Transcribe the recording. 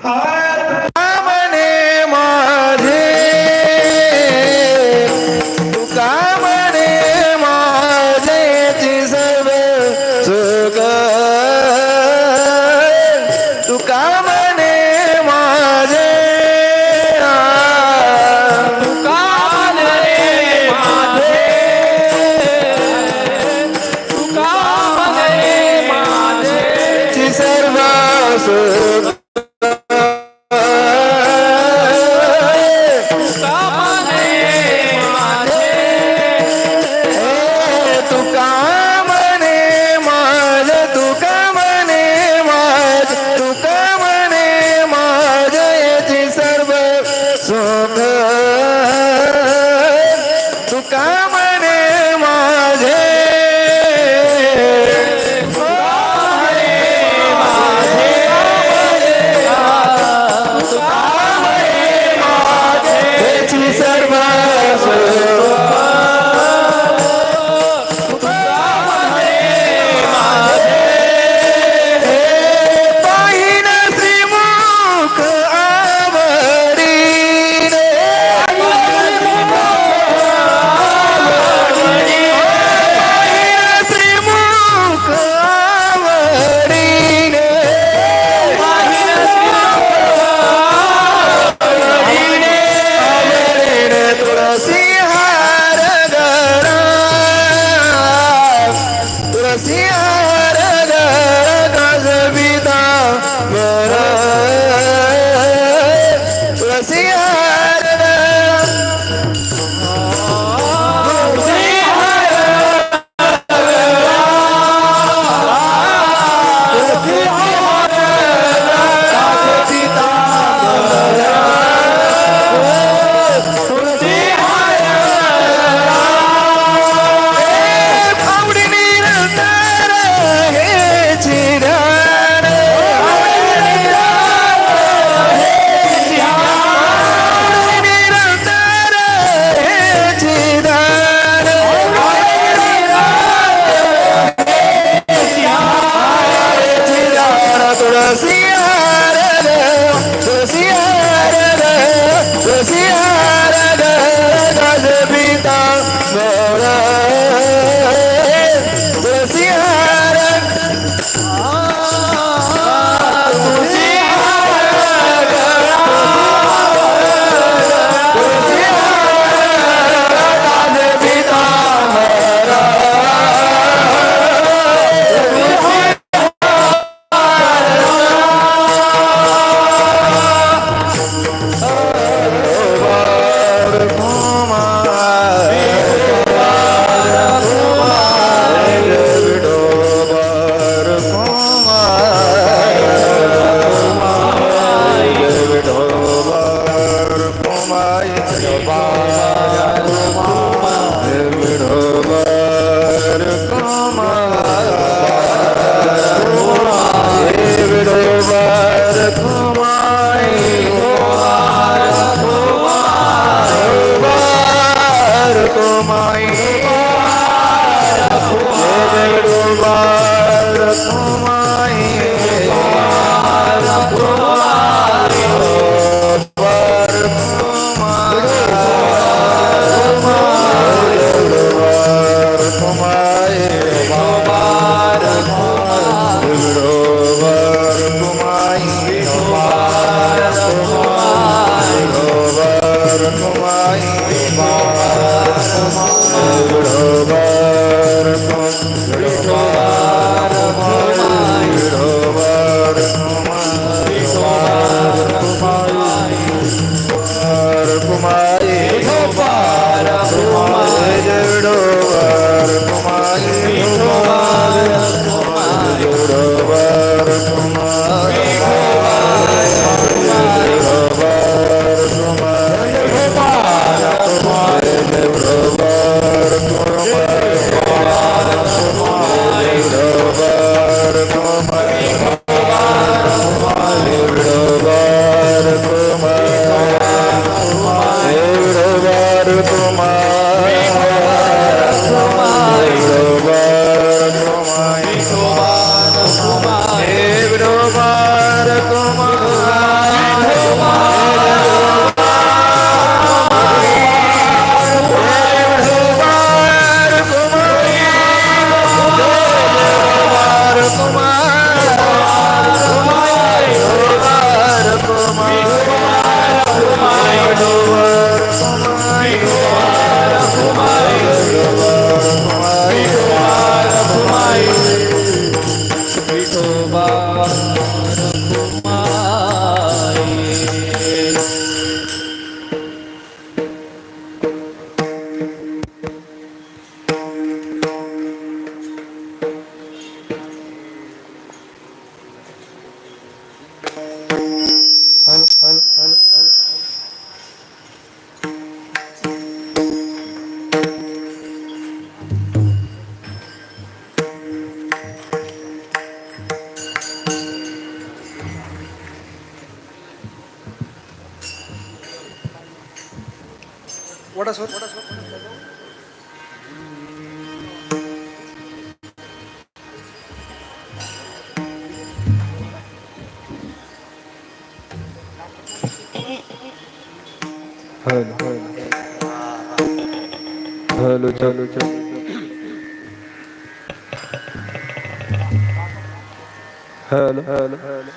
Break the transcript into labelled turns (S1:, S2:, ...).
S1: कवने मध्ये तू कामने मजय सुगा सर्व माझे तू काम
S2: मजा माझे
S1: तु सर्व सु Some Christ. what a source. What a source. Hello, hello, hello, hello, hello. Hello, hello, hello.